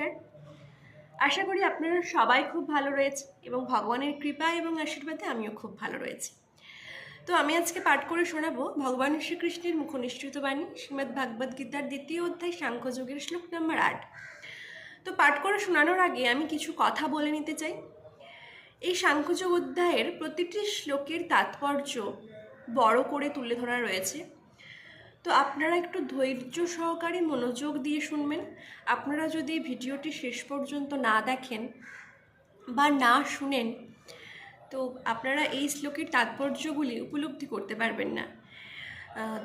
নমস্কার আশা করি আপনারা সবাই খুব ভালো রয়েছে এবং ভগবানের কৃপা এবং আশীর্বাদে আমিও খুব ভালো রয়েছি। তো আমি আজকে পাঠ করে শোনাবো ভগবান শ্রীকৃষ্ণের মুখনিসৃত বাণী, শ্রীমদ্ ভাগবত গীতার দ্বিতীয় অধ্যায় সাংখ্যযোগের শ্লোক নম্বর আট। তো পাঠ করে শোনানোর আগে আমি কিছু কথা বলে নিতে চাই। এই সাংখ্যযোগ অধ্যায়ের প্রতিটি শ্লোকের তাৎপর্য বড় করে তুলে ধরা রয়েছে। তো আপনারা একটু ধৈর্য সহকারে মনোযোগ দিয়ে শুনবেন। আপনারা যদি ভিডিওটি শেষ পর্যন্ত না দেখেন বা না শুনেন, তো আপনারা এই শ্লোকের তাৎপর্যগুলি উপলব্ধি করতে পারবেন না।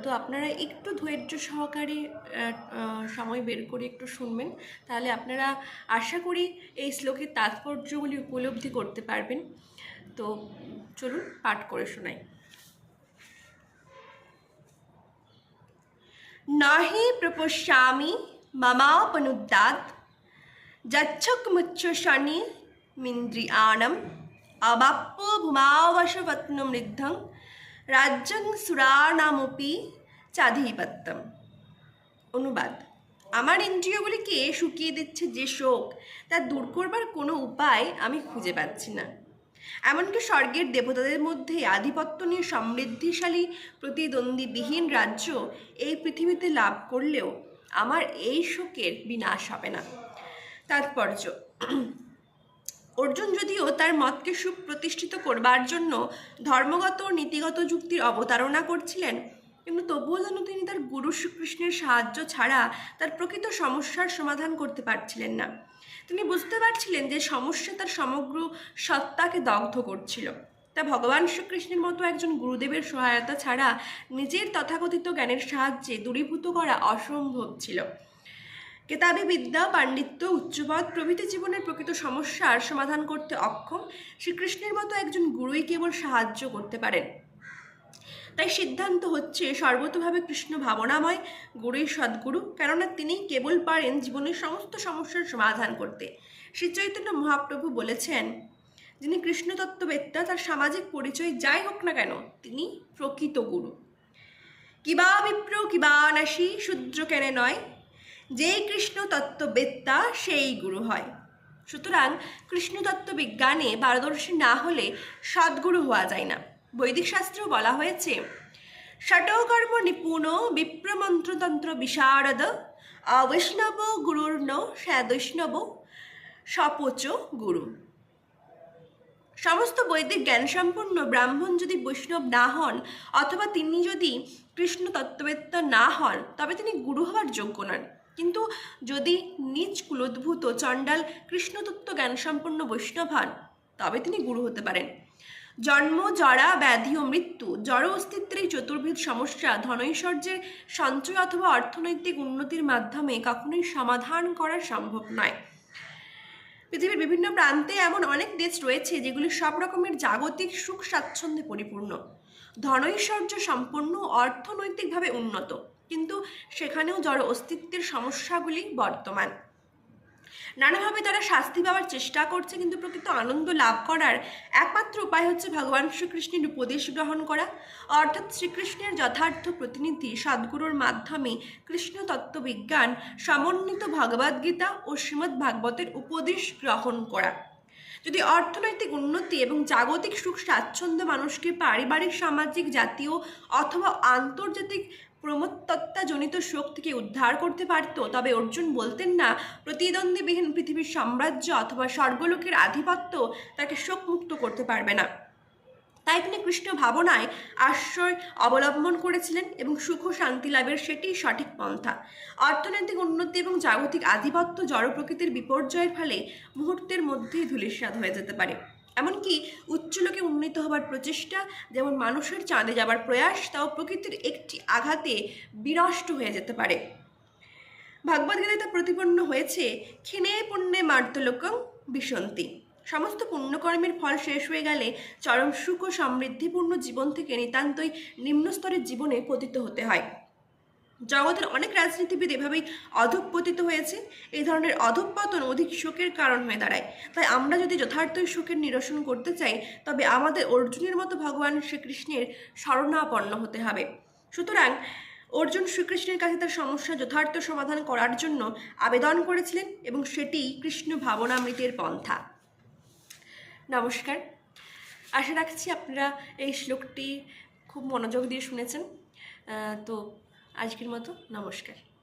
তো আপনারা একটু ধৈর্য সহকারে সময় বের করে একটু শুনবেন। তাহলে আপনারা আশা করি এই শ্লোকের তাৎপর্যগুলি উপলব্ধি করতে পারবেন। তো চলুন পাঠ করে শোনাই। নাহি প্রপশ্যামি মমাপনুদ্যাত যচ্ছকমুচ্ছনি মিন্দ্রিয়াণম অবাপ্য ভূমাবশপত্নমৃদ্ধং রাজ্যং সুরানামপি চাধিপত্যম অনুবাদ। আমার ইন্দ্রিয়গুলিকে শুকিয়ে দিচ্ছে যে শোক, তা দূর করবার কোনো উপায় আমি খুঁজে পাচ্ছি না। এমনকি স্বর্গের দেবতাদের মধ্যে আধিপত্য নিয়ে সমৃদ্ধিশালী, প্রতিদ্বন্দ্বীবিহীন রাজ্য এই পৃথিবীতে লাভ করলেও আমার এই শোকের বিনাশ হবে না। তাৎপর্য। অর্জুন যদিও তার মতকে সুপ্রতিষ্ঠিত করবার জন্য ধর্মগত ও নীতিগত যুক্তির অবতারণা করছিলেন, কিন্তু তবুও যেন তিনি তার গুরু শ্রীকৃষ্ণের সাহায্য ছাড়া তার প্রকৃত সমস্যার সমাধান করতে পারছিলেন না। তিনি বুঝতে পারছিলেন যে সমস্যা তার সমগ্র সত্তাকে দগ্ধ করছিল। তা ভগবান শ্রীকৃষ্ণের মতো একজন গুরুদেবের সহায়তা ছাড়া নিজের তথাকথিত জ্ঞানের সাহায্যে দূরীভূত করা অসম্ভব ছিল। কেতাবি বিদ্যা, পাণ্ডিত্য, উচ্চপদ প্রভৃতি জীবনের প্রকৃত সমস্যার সমাধান করতে অক্ষম শ্রীকৃষ্ণের মতো একজন গুরুই কেবল সাহায্য করতে পারেন। তাই সিদ্ধান্ত হচ্ছে সর্বতভাবে কৃষ্ণ ভাবনাময় গুরুই সদ্গুরু, কেননা তিনি কেবল পারেন জীবনের সমস্ত সমস্যার সমাধান করতে। শ্রী চৈতন্য মহাপ্রভু বলেছেন, যিনি কৃষ্ণ তত্ত্ববেত্তা তার সামাজিক পরিচয় যাই হোক না কেন, তিনি প্রকৃত গুরু। কিবা বিপ্র কিবা নাসী, শূদ্র কেনে নয়, যেই কৃষ্ণ তত্ত্ববেত্তা সেই গুরু হয়। সুতরাং কৃষ্ণ তত্ত্ব বিজ্ঞানে পারদর্শী না হলে সদ্গুরু হওয়া যায় না। বৈদিক শাস্ত্রেও বলা হয়েছে, ষটকর্ম নিপুণ বিপ্রমন্ত্রতন্ত্র বিশারদ অবৈষ্ণব গুরুর ন সদৈষ্ণব সপোচ গুরু সমস্ত বৈদিক জ্ঞান জ্ঞানসম্পন্ন ব্রাহ্মণ যদি বৈষ্ণব না হন, অথবা তিনি যদি কৃষ্ণ তত্ত্ববেত্তা না হন, তবে তিনি গুরু হওয়ার যোগ্য নন। কিন্তু যদি নিজ কুলোদ্ভূত চণ্ডাল কৃষ্ণতত্ত্ব জ্ঞানসম্পন্ন বৈষ্ণব হন, তবে তিনি গুরু হতে পারেন। জন্ম, জরা, ব্যাধি ও মৃত্যু। জড় অস্তিত্বের এই সমস্যা ধনৈশ্বর্যের সঞ্চয় অথবা অর্থনৈতিক উন্নতির মাধ্যমে কখনোই সমাধান করা সম্ভব নয়। পৃথিবীর বিভিন্ন প্রান্তে এমন অনেক দেশ রয়েছে যেগুলি সব রকমের জাগতিক সুখ স্বাচ্ছন্দ্যে পরিপূর্ণ। ধনৈশ্বর্য সম্পন্ন অর্থনৈতিকভাবে উন্নত। কিন্তু সেখানেও জড় অস্তিত্বের সমস্যাগুলি বর্তমান। নানাভাবে তারা শাস্তি পাওয়ার চেষ্টা করছে, কিন্তু প্রকৃত আনন্দ লাভ করার একমাত্র উপায় হচ্ছে ভগবান শ্রীকৃষ্ণের উপদেশ গ্রহণ করা। অর্থাৎ শ্রীকৃষ্ণের যথার্থ প্রতিনিধি সদ্গুরুর মাধ্যমে কৃষ্ণ তত্ত্ববিজ্ঞান সমন্বিত ভগবদ্গীতা ও শ্রীমদ্ ভাগবতের উপদেশ গ্রহণ করা। যদি অর্থনৈতিক উন্নতি এবং জাগতিক সুখ স্বাচ্ছন্দ্য মানুষকে পারিবারিক, সামাজিক, জাতীয় অথবা আন্তর্জাতিক প্রমত্তত্ত্বাজনিত শোক থেকে উদ্ধার করতে পারত। তবে অর্জুন বলতেন না, প্রতিদ্বন্দ্বীবিহীন পৃথিবীর সাম্রাজ্য অথবা স্বর্গলোকের আধিপত্য তাকে শোকমুক্ত করতে পারবে না। তাই তিনি কৃষ্ণ ভাবনায় আশ্রয় অবলম্বন করেছিলেন এবং সুখ শান্তি লাভের সেটিই সঠিক পন্থা। অর্থনৈতিক উন্নতি এবং জাগতিক আধিপত্য জড় প্রকৃতির বিপর্যয়ের ফলে মুহূর্তের মধ্যেই ধূলিসাৎ হয়ে যেতে পারে। এমনকি উচ্চলোকে উন্নীত হবার প্রচেষ্টা, যেমন মানুষের চাঁদে যাবার প্রয়াস, তাও প্রকৃতির একটি আঘাতে বিনষ্ট হয়ে যেতে পারে। ভাগবদ্গীতায় তা প্রতিপন্ন হয়েছে ক্ষীণে পুণ্যে মার্তলোকং বিসন্তি সমস্ত পুণ্যকর্মের ফল শেষ হয়ে গেলে চরম সুখ ও সমৃদ্ধিপূর্ণ জীবন থেকে নিতান্তই নিম্নস্তরের জীবনে পতিত হতে হয়। জগতের অনেক রাজনীতিবিদ এভাবেই অধঃপতিত হয়েছে। এই ধরনের অধঃপতন অধিক শোকের কারণ হয়ে দাঁড়ায়। তাই আমরা যদি যথার্থই শোকের নিরসন করতে চাই, তবে আমাদের অর্জুনের মতো ভগবান শ্রীকৃষ্ণের শরণাপন্ন হতে হবে। সুতরাং অর্জুন শ্রীকৃষ্ণের কাছে তার সমস্যা যথার্থ সমাধান করার জন্য আবেদন করেছিলেন এবং সেটিই কৃষ্ণ ভাবনামৃতের পন্থা। নমস্কার। আশা রাখছি আপনারা এই শ্লোকটি খুব মনোযোগ দিয়ে শুনেছেন। তো আজকের মতো নমস্কার।